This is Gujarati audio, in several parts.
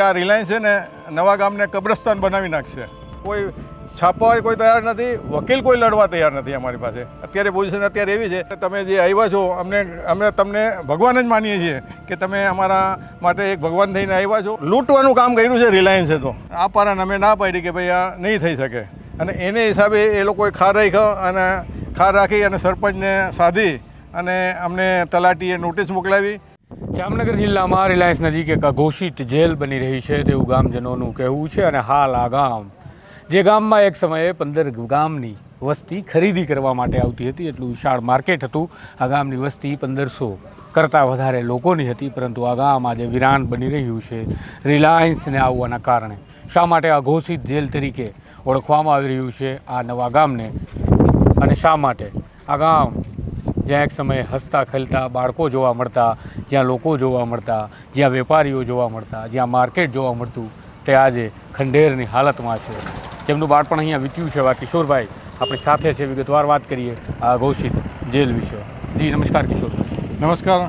આ રિલાયન્સ છે ને નવા ગામને કબ્રસ્તાન બનાવી નાખશે. કોઈ છાપવા કોઈ તૈયાર નથી, વકીલ કોઈ લડવા તૈયાર નથી અમારી પાસે. અત્યારે પોઝિશન અત્યારે એવી છે કે તમે જે આવ્યા છો, અમને, અમે તમને ભગવાન જ માનીએ છીએ કે તમે અમારા માટે એક ભગવાન થઈને આવ્યા છો. લૂંટવાનું કામ કર્યું છે રિલાયન્સે તો. આ પારાને અમે ના પાડી કે ભાઈ આ નહીં થઈ શકે. અને એને હિસાબે એ લોકોએ ખાર રાખ્યો અને ખાર રાખી અને સરપંચને સાધી અને અમને તલાટીએ નોટિસ મોકલાવી. જામનગર જિલ્લામાં રિલાયન્સ નજીક એક અઘોષિત જેલ બની રહી છે, તેવું ગામજનોનું કહેવું છે અને હાલ આ ગામ, જે ગામમાં એક સમયે પંદર ગામની વસ્તી ખરીદી કરવા માટે આવતી હતી, એટલું વિશાળ માર્કેટ હતું. આ ગામની વસ્તી પંદરસો કરતાં વધારે લોકોની હતી, પરંતુ આ ગામ આજે વિરાન બની રહ્યું છે, રિલાયન્સને આવવાના કારણે. શા માટે આ જેલ તરીકે ઓળખવામાં આવી રહ્યું છે આ નવા ગામને? અને શા માટે? આ ગામ જ્યાં એક સમયે હસતા ખેલતા બાળકો જોવા મળતા જ્યાં લોકો જોવા મળતા જ્યાં વેપારીઓ જોવા મળતા જ્યાં માર્કેટ જોવા મળતું તે આજે ખંડેરની હાલતમાં છે. જેમનું બાળપણ અહીંયા વીત્યું છે એવા કિશોરભાઈ આપણી સાથે છે. વિગતવાર વાત કરીએ આ ઘોષિત જેલ વિશે. જી નમસ્કાર કિશોરભાઈ. નમસ્કાર.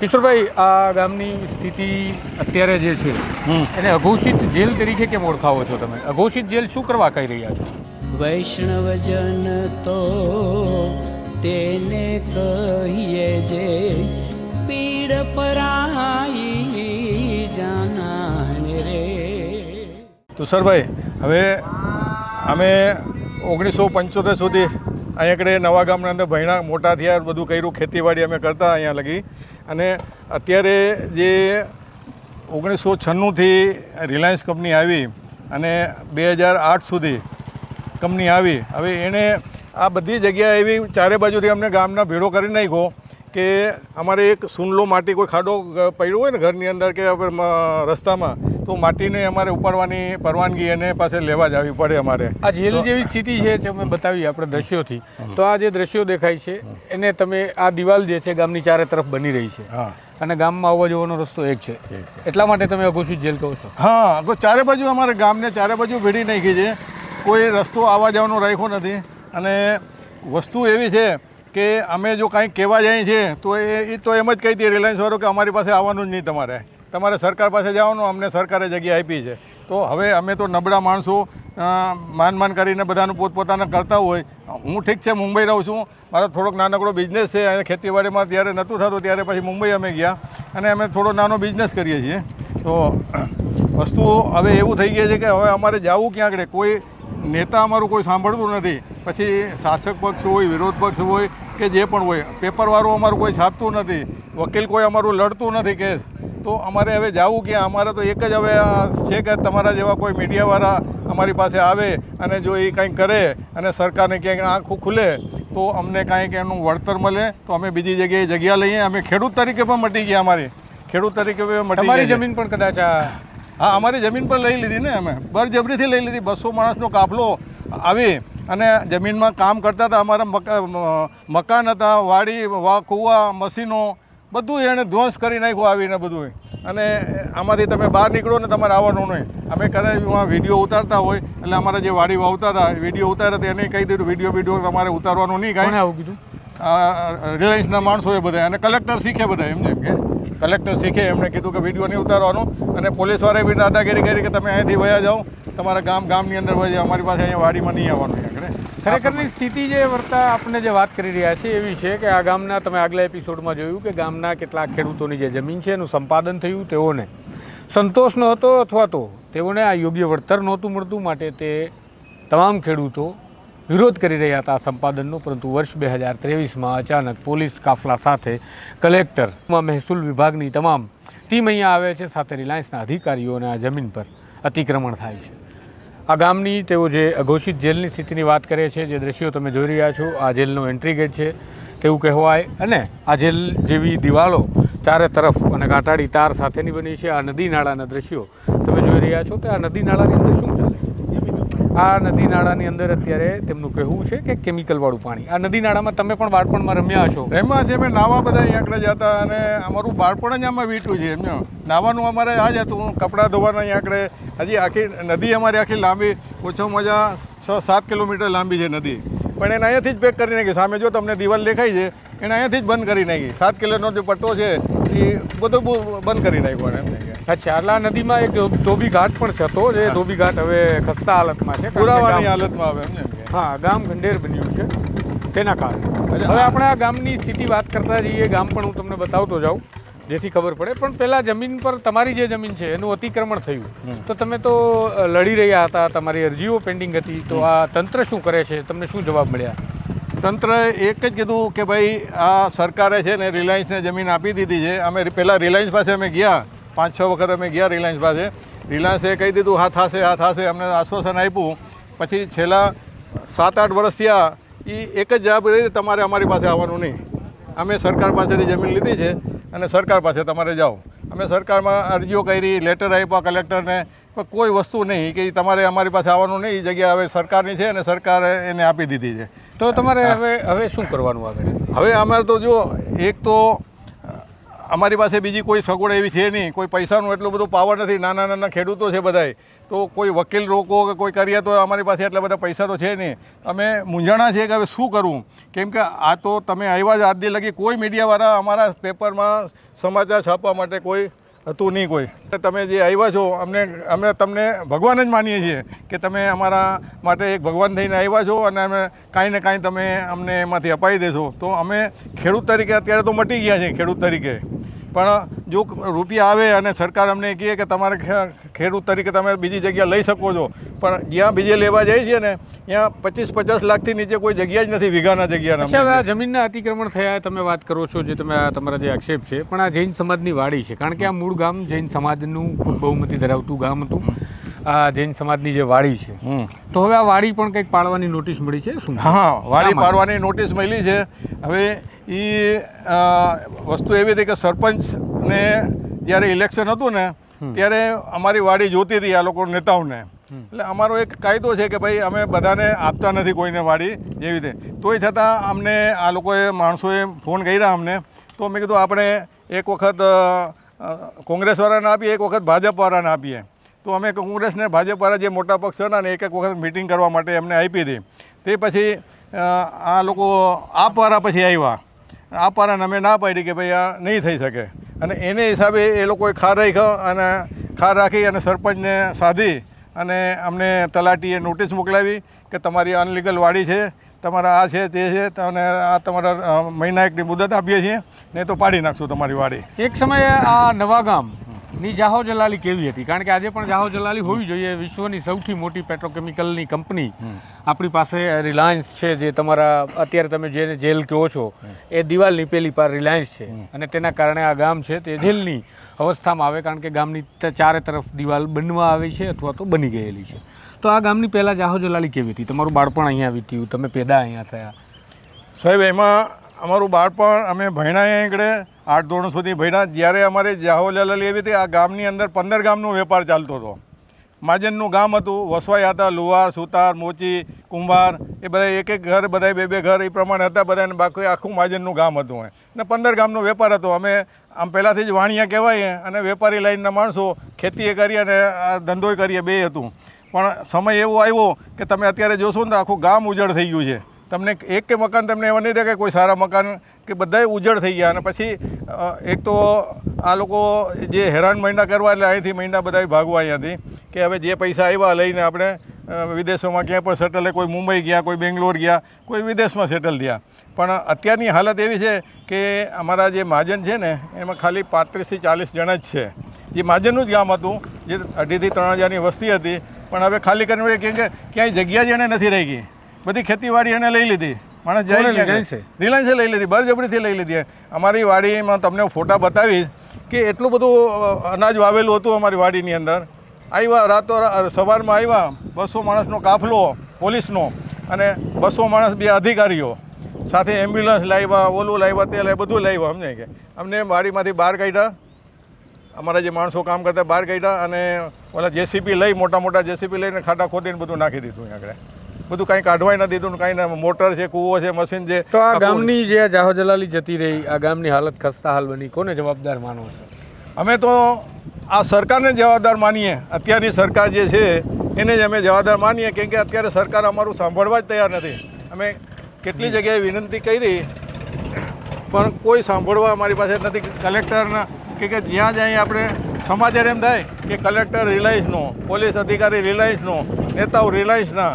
કિશોરભાઈ આ ગામની સ્થિતિ અત્યારે જે છે એને અઘોષિત જેલ તરીકે કેમ ઓળખાવો છો તમે? અઘોષિત જેલ શું કરવા કહી રહ્યા છો? વૈષ્ણવજન તો તેને કહીએ જે પીડ પરાઈ જાનાને રે. તુષારભાઈ, હવે અમે ઓગણીસો પંચોતેર સુધી અહીંયા આગળ નવા ગામના અંદર ભણ્યા મોટા થયા, બધું કર્યું, ખેતીવાડી અમે કરતા અહીંયા લગી. અને અત્યારે જે ઓગણીસો છન્નુંથી રિલાયન્સ કંપની આવી અને બે હજાર આઠ સુધી કંપની આવી, હવે એણે આ બધી જગ્યાએ એવી ચારે બાજુથી અમને ગામના ભેડો કરી નાખ્યો કે અમારે એક સુનલો માટી કોઈ ખાડો પડ્યો હોય ને ઘરની અંદર કે રસ્તામાં તો માટીને અમારે ઉપાડવાની પરવાનગી એને પાસે લેવા જ આવી પડે અમારે. આ જેલ જેવી સ્થિતિ છે જે અમે બતાવી આપણે દ્રશ્યોથી. તો આ જે દ્રશ્યો દેખાય છે એને તમે આ દિવાલ જે છે ગામની ચારે તરફ બની રહી છે. હા. અને ગામમાં આવવા જવાનો રસ્તો એક છે. એટલા માટે તમે અઘોષિત જેલ કહો છો? હા તો ચારે બાજુ અમારે ગામને ચારે બાજુ ભેડી નાખી છે. કોઈ રસ્તો આવવા જવાનો રાખ્યો નથી. અને વસ્તુ એવી છે કે અમે જો કાંઈક કહેવા જઈએ છીએ તો એ તો એમ જ કહી દઈએ રિલાયન્સવાળો કે અમારી પાસે આવવાનું જ નહીં તમારે. તમારે સરકાર પાસે જવાનું, અમને સરકારે જગ્યા આપી છે. તો હવે અમે તો નબળા માણસો માન માન કરીને બધાનું પોતપોતાના કરતા હોય. હું ઠીક છે, મુંબઈ રહું છું. મારો થોડોક નાનકડો બિઝનેસ છે, અને ખેતીવાડીમાં ત્યારે નહોતું થતું, ત્યારે પછી મુંબઈ અમે ગયા. અને અમે થોડો નાનો બિઝનેસ કરીએ છીએ. તો વસ્તુ હવે એવું થઈ ગઈ છે કે હવે અમારે જવું ક્યાંકડે કોઈ નેતા અમારું કોઈ સાંભળતું નથી. પછી શાસક પક્ષ હોય વિરોધ પક્ષ હોય કે જે પણ હોય પેપરવાળું અમારું કોઈ છાપતું નથી. વકીલ કોઈ અમારું લડતું નથી કેસ તો અમારે હવે જવું ક્યાં? અમારે તો એક જ હવે છે કે તમારા જેવા કોઈ મીડિયાવાળા અમારી પાસે આવે અને જો એ કંઈક કરે અને સરકારને ક્યાંક આંખું ખુલે તો અમને કાંઈક એનું વળતર મળે તો અમે બીજી જગ્યાએ જગ્યા લઈએ. અમે ખેડૂત તરીકે પણ મટી ગયા અમારી. ખેડૂત તરીકે મટી જમીન પણ કદાચ આ હા, અમારી જમીન પર લઈ લીધી ને અમે. બળજબરીથી લઈ લીધી. બસો માણસનો કાફલો આવી અને જમીનમાં કામ કરતા હતા. અમારા મકા મકાન હતા, વાડી, વા, કૂવા, મશીનો બધું એણે ધ્વંસ કરી નાખ્યું આવીને બધું અને આમાંથી તમે બહાર નીકળો ને તમારે આવવાનું નહીં. અમે કદાચ વીડિયો ઉતારતા હોય, એટલે અમારા જે વાડી વાવતા હતા વીડિયો ઉતારે તો એને કહી દીધું વીડિયો વીડિયો તમારે ઉતારવાનું નહીં કાંઈ. આવું કીધું? રિલાયન્સના માણસો એ બધા અને કલેક્ટર શીખે બધા એમને કે. કલેક્ટર શીખે, એમણે કીધું કે વીડિયો નહીં ઉતારવાનો. અને પોલીસવાળાએ બી દાદાગીરી કરી કે તમે અહીંયાથી વયા જાઓ, તમારા ગામ, ગામની અંદર જાઓ, અમારી પાસે અહીંયા વાડીમાં નહીં આવવાનું આગળ ખરેખરની સ્થિતિ જે વર્તા આપણે જે વાત કરી રહ્યા છે એવી છે કે આ ગામના, તમે આગલા એપિસોડમાં જોયું કે ગામના કેટલાક ખેડૂતોની જે જમીન છે એનું સંપાદન થયું તેઓને સંતોષ નહોતો અથવા તો તેઓને આ યોગ્ય વળતર નહોતું મળતું, માટે તે તમામ ખેડૂતો વિરોધ કરી રહ્યા હતા સંપાદનનો, પરંતુ વર્ષ બે હજાર ત્રેવીસમાં અચાનક પોલીસ કાફલા સાથે કલેક્ટરમાં મહેસૂલ વિભાગની તમામ ટીમ અહીંયા આવે છે, સાથે રિલાયન્સના અધિકારીઓને આ જમીન પર અતિક્રમણ થાય છે. આ ગામની તેઓ જે અઘોષિત જેલની સ્થિતિની વાત કરે છે, જે દ્રશ્યો તમે જોઈ રહ્યા છો, આ જેલનો એન્ટ્રી ગેટ છે, તેવું કહેવાય. અને આ જેલ જેવી દિવાલો ચારે તરફ અને કાંટાળી તાર સાથેની બની છે. આ નદી નાળાના દ્રશ્યો તમે જોઈ રહ્યા છો. તો આ નદી નાળાની અંદર શું ચાલે છે? આ નદી નાળાની અંદર અત્યારે તેમનું કહેવું છે કે કેમિકલવાળું પાણી. આ નદી નાળામાં તમે પણ બાળપણમાં રમ્યા હશો. એમાં જે મેં નાવા બધા અહીંયા આગળ જતા અને અમારું બાળપણ જ આમાં વીટ્યું છે, એમ નાવાનું અમારે આ જ હતું. કપડાં ધોવાના અહીંયા આગળ. હજી આખી નદી અમારી આખી લાંબી ઓછો મજા છ, સાત કિલોમીટર લાંબી છે નદી. પણ એને અહીંયાથી જ પેક કરી નાખી. સામે જો તમને દિવાલ દેખાય છે, એને અહીંયાથી જ બંધ કરી નાખી. સાત કિલોનો જે પટ્ટો છે, એ બધો બંધ કરી નાખ્યો એને એમ ચારલા નદીમાં એક ધોબી ઘાટ પણ છે તો જે ધોબી ઘાટ હવે ખસ્તા હાલતમાં છે પુરાવાની હાલતમાં આવે એમ. હા ગામ ખંડેર બન્યું છે તેના કારણે. હવે આપણે આ ગામની સ્થિતિ વાત કરતા જઈએ ગામ પણ હું તમને બતાવતો જાઉં જેથી ખબર પડે. પણ પહેલાં જમીન પર તમારી જે જમીન છે એનું અતિક્રમણ થયું. તો તમે તો લડી રહ્યા હતા તમારી અરજીઓ પેન્ડિંગ હતી તો આ તંત્ર શું કરે છે? તમને શું જવાબ મળ્યા? તંત્રએ એક જ કીધું કે ભાઈ આ સરકારે છે ને રિલાયન્સને જમીન આપી દીધી છે. અમે પહેલાં રિલાયન્સ પાસે અમે ગયા પાંચ છ વખત અમે ગયા રિલાયન્સ પાસે. રિલાયન્સે કહી દીધું હા થશે હા થશે. અમને આશ્વાસન આપ્યું. પછી છેલ્લા સાત આઠ વર્ષ થયા એ એક જ જવાબ રહી તમારે અમારી પાસે આવવાનું નહીં. અમે સરકાર પાસેથી જમીન લીધી છે અને સરકાર પાસે તમારે જાઓ. અમે સરકારમાં અરજીઓ કરી લેટર આપ્યા કલેક્ટરને પણ કોઈ વસ્તુ નહીં કે તમારે અમારી પાસે આવવાનું નહીં. એ જગ્યા હવે સરકારની છે અને સરકારે એને આપી દીધી છે. તો તમારે હવે હવે શું કરવાનું આગળ? હવે અમારે તો જો એક તો અમારી પાસે બીજી કોઈ સગવડ એવી છે નહીં. કોઈ પૈસાનું એટલું બધું પાવર નથી. નાના નાના ખેડૂતો છે બધાય. તો કોઈ વકીલ રોકો કે કોઈ કરીએ તો અમારી પાસે એટલા બધા પૈસા તો છે નહીં. અમે મૂંઝાણા છીએ કે હવે શું કરવું કેમ કે આ તો તમે આવ્યા જ આજ લગી કોઈ મીડિયાવાળા અમારા પેપરમાં સમાચાર છાપવા માટે કોઈ હતું નહીં કોઈ. તમે જે આવ્યા છો, અમને, અમે તમને ભગવાન જ માનીએ છીએ કે તમે અમારા માટે એક ભગવાન થઈને આવ્યા છો અને અમે કાંઈ ને કાંઈ તમે અમને એમાંથી અપાઈ દેશો. તો અમે ખેડૂત તરીકે અત્યારે તો મટી ગયા છીએ ખેડૂત તરીકે. પણ જો રૂપિયા આવે અને સરકાર અમને કહે કે તમારે ખેડૂત તરીકે તમે બીજી જગ્યા લઈ શકો છો પણ જ્યાં બીજે લેવા જાય છે ને ત્યાં પચીસ પચાસ લાખથી નીચે કોઈ જગ્યા જ નથી વીઘાના જગ્યાના જમીનના અતિક્રમણ થયા તમે વાત કરો છો જે તમે આ તમારા જે આક્ષેપ છે પણ આ જૈન સમાજની વાડી છે કારણ કે આ મૂળ ગામ જૈન સમાજનું ખૂબ બહુમતી ધરાવતું ગામ હતું. આ જૈન સમાજની જે વાડી છે. તો હવે આ વાડી પણ કંઈક પાડવાની નોટિસ મળી છે શું? હા વાડી? પાડવાની નોટિસ મળી છે. હવે એ વસ્તુ એવી હતી કે સરપંચને જ્યારે ઇલેક્શન હતું ને ત્યારે અમારી વાડી જોતી હતી આ લોકો નેતાઓને. એટલે અમારો એક કાયદો છે કે ભાઈ અમે બધાને આપતા નથી કોઈને વાડી જેવી રીતે. તોય છતાં અમને આ લોકોએ, માણસોએ ફોન કર્યા અમને. તો મેં કીધું આપણે એક વખત કોંગ્રેસવાળાને આપીએ, એક વખત ભાજપવાળાને આપીએ. તો અમે કોંગ્રેસને ભાજપવાળા જે મોટા પક્ષ હતા ને એક એક વખત મિટિંગ કરવા માટે એમને આપી હતી. તે પછી આ લોકો આપવાળા પછી આવ્યા. આપવાળાને અમે ના પાડી કે ભાઈ આ નહીં થઈ શકે. અને એને હિસાબે એ લોકોએ ખાર રાખ્યો અને ખાર રાખી અને સરપંચને સાધી. અને અમને તલાટીએ નોટિસ મોકલાવી કે તમારી અનલીગલ વાડી છે, તમારા આ છે, તે છે, અને આ તમારા મહિના એકની મુદત આપીએ છીએ નહીં તો પાડી નાખશું તમારી વાડી. એક સમયે આ નવા ગામની જાહો જલાલી કેવી હતી? કારણ કે આજે પણ જાહો જલાલી હોવી જોઈએ. વિશ્વની સૌથી મોટી પેટ્રોકેમિકલની કંપની આપણી પાસે રિલાયન્સ છે જે તમારા અત્યારે તમે જેને જેલ કહો છો એ દિવાલની પેલી પાર રિલાયન્સ છે. અને તેના કારણે આ ગામ છે તે જેલની અવસ્થામાં આવે કારણ કે ગામની ચારે તરફ દિવાલ બનવા આવી છે અથવા તો બની ગયેલી છે. તો આ ગામની પહેલાં જાહો જલાલી કેવી હતી? તમારું બાળપણ અહીંયા વીત્યું તમે પેદા અહીંયા થયા. સાહેબ એમાં અમારું બાળપણ અમે ભણ્યા આગળ, આઠ ધોરણ સુધી ભણ્યા. જ્યારે અમારે જાહોલાલી એવી હતી, આ ગામની અંદર પંદર ગામનો વેપાર ચાલતો હતો. માજનનું ગામ હતું, વસવાઈ હતા, લુહાર, સુતાર, મોચી, કુંભાર, એ બધા એક એક ઘર બધા બે બે ઘર, એ પ્રમાણે હતા બધાને બાકી આખું માજનનું ગામ હતું ને પંદર ગામનો વેપાર હતો. અમે આમ પહેલાંથી જ વાણિયા કહેવાય અને વેપારી લાઈનના માણસો, ખેતીએ કરીએ અને આ ધંધોય કરીએ, બે હતું. પણ સમય એવો આવ્યો કે તમે અત્યારે જોશો ને તો આખું ગામ ઉજળ થઈ ગયું છે. તમને એક કે મકાન તમને એવા નહીં દેખાય, કોઈ સારા મકાન કે બધાય ઉજળ થઈ ગયા. અને પછી એક તો આ લોકો જે હેરાન મહિના કરવા, એટલે અહીંથી મહિના બધા ભાગવા અહીંયાથી, કે હવે જે પૈસા આવ્યા લઈને આપણે વિદેશોમાં ક્યાં પણ સેટલ કોઈ મુંબઈ ગયા, કોઈ બેંગ્લોર ગયા, કોઈ વિદેશમાં સેટલ થયા. પણ અત્યારની હાલત એવી છે કે અમારા જે મહાજન છે ને, એમાં ખાલી પાંત્રીસથી ચાલીસ જણા જ છે. જે મહાજનનું જ ગામ હતું, જે અઢીથી ત્રણ હજારની વસ્તી હતી, પણ હવે ખાલી કરીને કેમ કે ક્યાંય જગ્યા જ એને નથી રહી ગઈ. બધી ખેતીવાડી એને લઈ લીધી. માણસ જાય રિલાયન્સે? લઈ લીધી બળજબરીથી લઈ લીધી. અમારી વાડીમાં તમને ફોટા બતાવીશ કે એટલું બધું અનાજ વાવેલું હતું અમારી વાડીની અંદર. આવ્યા રાતો સવારમાં આવ્યા બસો માણસનો કાફલો પોલીસનો અને બસો માણસ બે અધિકારીઓ. સાથે એમ્બ્યુલન્સ લાવ્યા ઓલું લાવ્યા તે લાવ્યા બધું લાવ્યા સમજાય કે? અમને વાડીમાંથી બહાર કાઢ્યા. અમારા જે માણસો કામ કરતા બહાર કાઢ્યા અને ઓલા જેસીબી લઈ મોટા મોટા જેસીબી લઈને ખાડા ખોદીને બધું નાખી દીધું અહીંયા આગળ. બધું કાંઈ કાઢવાય નથી દીધું કાંઈ મોટર છે કૂવો છે મશીન છે. તો આ ગામની જે જાહોજલાલી જતી રહી આ ગામની હાલત ખસ્તા હાલ બની. કોને જવાબદાર માનો છો? અમે તો આ સરકારને જવાબદાર માનીએ. અત્યારની સરકાર જે છે એને જ અમે જવાબદાર માનીએ કેમ કે અત્યારે સરકાર અમારું સાંભળવા જ તૈયાર નથી. અમે કેટલી જગ્યાએ વિનંતી કરી પણ કોઈ સાંભળવા અમારી પાસે નથી. કલેક્ટરના કે કે જ્યાં જ્યાં આપણે સમાચાર એમ થાય કે કલેક્ટર રિલાયન્સનો પોલીસ અધિકારી રિલાયન્સનો નેતાઓ રિલાયન્સના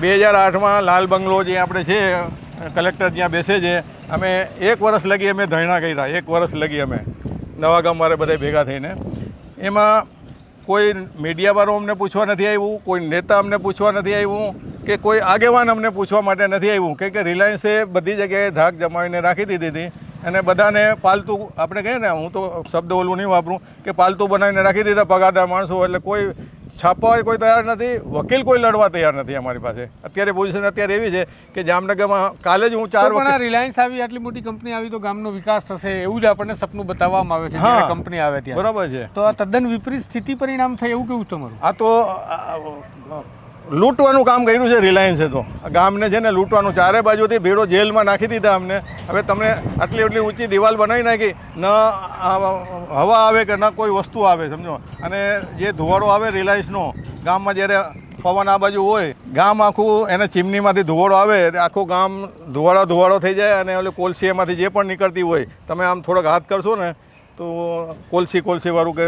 બે હજાર આઠમાં લાલ બંગલો જે આપણે છે, કલેક્ટર જ્યાં બેસે છે. અમે એક વર્ષ લગી અમે ધરણા કર્યા, એક વર્ષ લગી અમે. નવા મારે બધા ભેગા થઈને. એમાં કોઈ મીડિયાવાળો અમને પૂછવા નથી આવ્યું, કોઈ નેતા અમને પૂછવા નથી આવ્યું, કે કોઈ આગેવાન અમને પૂછવા માટે નથી આવ્યું. કે કે રિલાયન્સે બધી જગ્યાએ ધાક જમાવીને રાખી દીધી હતી. અને બધાને પાલતુ, આપણે કહીએ ને, હું તો શબ્દ ઓલું નહીં વાપરું, કે પાલતુ બનાવીને રાખી દીધા પગારદાર માણસો. એટલે કોઈ છાપવા કોઈ તૈયાર નથી વકીલ કોઈ લડવા તૈયાર નથી અમારી પાસે. અત્યારે પોઝિશન અત્યારે એવી છે કે જામનગરમાં કાલે જ હું ચાર વખત રિલાયન્સ આવી આટલી મોટી કંપની આવી તો ગામનો વિકાસ થશે એવું જ આપણને સપનું બતાવવામાં આવે છે હા. કંપની આવે ત્યાં. બરાબર છે. તો આ તદ્દન વિપરીત સ્થિતિ પરિણામ થાય એવું કેવું તમારું? આ તો લૂંટવાનું કામ કર્યું છે રિલાયન્સે તો. ગામને છે ને લૂંટવાનું ચારે બાજુથી ભેડો જેલમાં નાખી દીધા અમને. હવે તમને આટલી એટલી ઊંચી દિવાલ બનાવી નાખી, ન હવા આવે કે ન કોઈ વસ્તુ આવે, સમજો? અને જે ધુવાડો આવે રિલાયન્સનો ગામમાં જ્યારે પવન આ બાજુ હોય, ગામ આખું એને ચીમનીમાંથી ધુવાડો આવે આખું ગામ ધુવાડો ધુવાડો થઈ જાય અને ઓલી કોલસી જે પણ નીકળતી હોય, તમે આમ થોડોક હાથ કરશો ને તો કોલસી કોલસી વાળું કે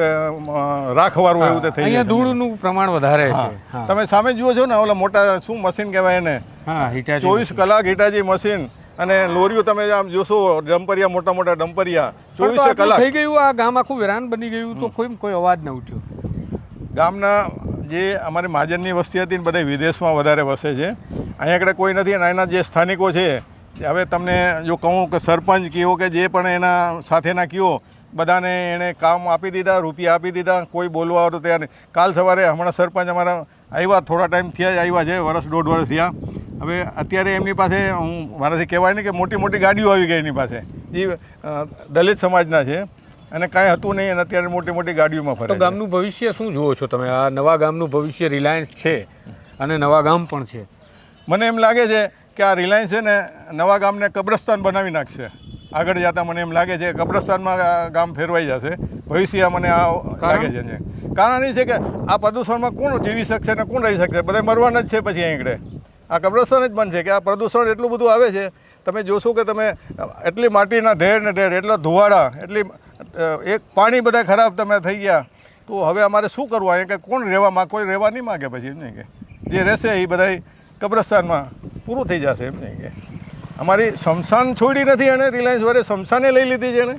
રાખવાળું એવું તે થઈ અહીંયા ધૂળનું પ્રમાણ વધારે છે. તમે સામે જુઓ છો ને ઓલા મોટા શું મશીન કહેવાય એને? ચોવીસ કલાક હિટાજી મશીન અને લોરીઓ તમે આમ જોશો ડમ્પરિયા મોટા મોટા ડમ્પરિયા ચોવીસે કલાક. થઈ ગયું આ ગામ આખું વેરાન બની ગયું તો કોઈ કોઈ અવાજ ન ઉઠ્યો. ગામના જે અમારી મહાજનની વસ્તી હતી ને બધા વિદેશમાં વધારે વસે છે. અહીંયા આગળ કોઈ નથી અને અહીંના જે સ્થાનિકો છે હવે તમને જો કહું કે સરપંચ કયો કે જે પણ એના સાથેના કયો બધાને એણે કામ આપી દીધા રૂપિયા આપી દીધા કોઈ બોલવા હતું ત્યાં નહીં. કાલ સવારે હમણાં સરપંચ અમારા આવ્યા થોડા ટાઈમ થયા જ આવ્યા છે વર્ષ દોઢ વર્ષ થયા. હવે અત્યારે એમની પાસે હું મારાથી કહેવાય નહીં કે મોટી મોટી ગાડીઓ આવી ગઈ એની પાસે. જે દલિત સમાજના છે. અને કાંઈ હતું નહીં અને અત્યારે મોટી મોટી ગાડીઓમાં ફરે ગામનું ભવિષ્ય શું જુઓ છો તમે? આ નવા ગામનું ભવિષ્ય રિલાયન્સ છે અને નવા ગામ પણ છે. મને એમ લાગે છે કે આ રિલાયન્સ છે ને નવા ગામને કબ્રસ્તાન બનાવી નાખશે. આગળ જતાં મને એમ લાગે છે કબ્રસ્તાનમાં આ ગામ ફેરવાઈ જશે. ભવિષ્ય મને આ લાગે છે. કારણ એ છે કે આ પ્રદૂષણમાં કોણ જીવી શકશે ને કોણ રહી શકશે? બધા મરવાના જ છે પછી આગળ આ કબ્રસ્તાન જ બનશે કે આ પ્રદૂષણ એટલું બધું આવે છે. તમે જોશો કે તમે એટલી માટીના ઢેર ને ઢેર એટલા ધુવાડા એટલી એક પાણી બધા ખરાબ તમે થઈ ગયા. તો હવે અમારે શું કરવું? અહીંયા કે કોણ રહેવા માં કોઈ રહેવા નહીં માગે પછી એમ નહીં કે. જે રહેશે એ બધા કબ્રસ્તાનમાં પૂરું થઈ જશે એમ નહીં કે. અમારી શમશાન છોડી નથી એણે રિલાયન્સ વારે શમશાને લઈ લીધી છે એને.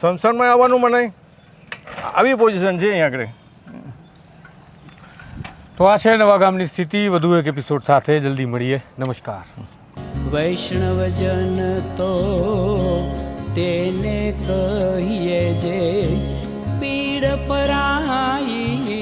શમશાનમાં આવવાનું મનાય. આવી પોઝિશન છે અહીંયા આગળ. તો આ છે નવા ગામની સ્થિતિ. વધુ એક એપિસોડ સાથે જલ્દી મળીએ. નમસ્કાર. વૈષ્ણવજન તો તેને કહીએ જે પીડ પરાઈ